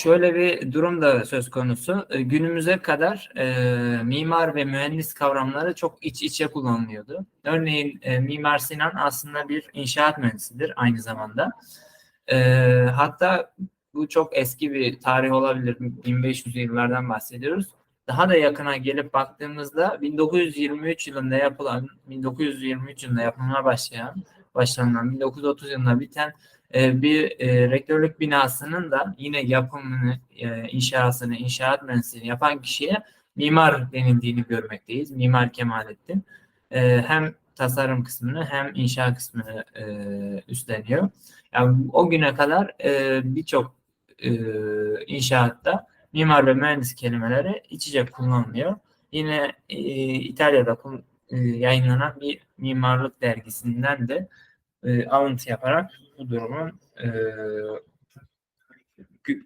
şöyle bir durum da söz konusu. E, Günümüze kadar e, mimar ve mühendis kavramları çok iç içe kullanılıyordu. Örneğin e, Mimar Sinan aslında bir inşaat mühendisidir aynı zamanda. E, hatta bu çok eski bir tarih olabilir. 1500 yıllardan bahsediyoruz. Daha da yakına gelip baktığımızda 1923 yılında yapılan, 1923 yılında yapılmaya başlayan, başlanılan, 1930 yılında biten e, bir e, rektörlük binasının da yine yapımını, e, inşasını, inşaat mühendisliğini yapan kişiye mimar denildiğini görmekteyiz. Mimar Kemalettin. E, hem tasarım kısmını hem inşa kısmını e, üstleniyor. Yani o güne kadar e, birçok e, inşaatta mimar ve mühendis kelimeleri iç içe kullanılıyor. Yine e, İtalya'da e, yayınlanan bir mimarlık dergisinden de e, alıntı yaparak bu durumun e,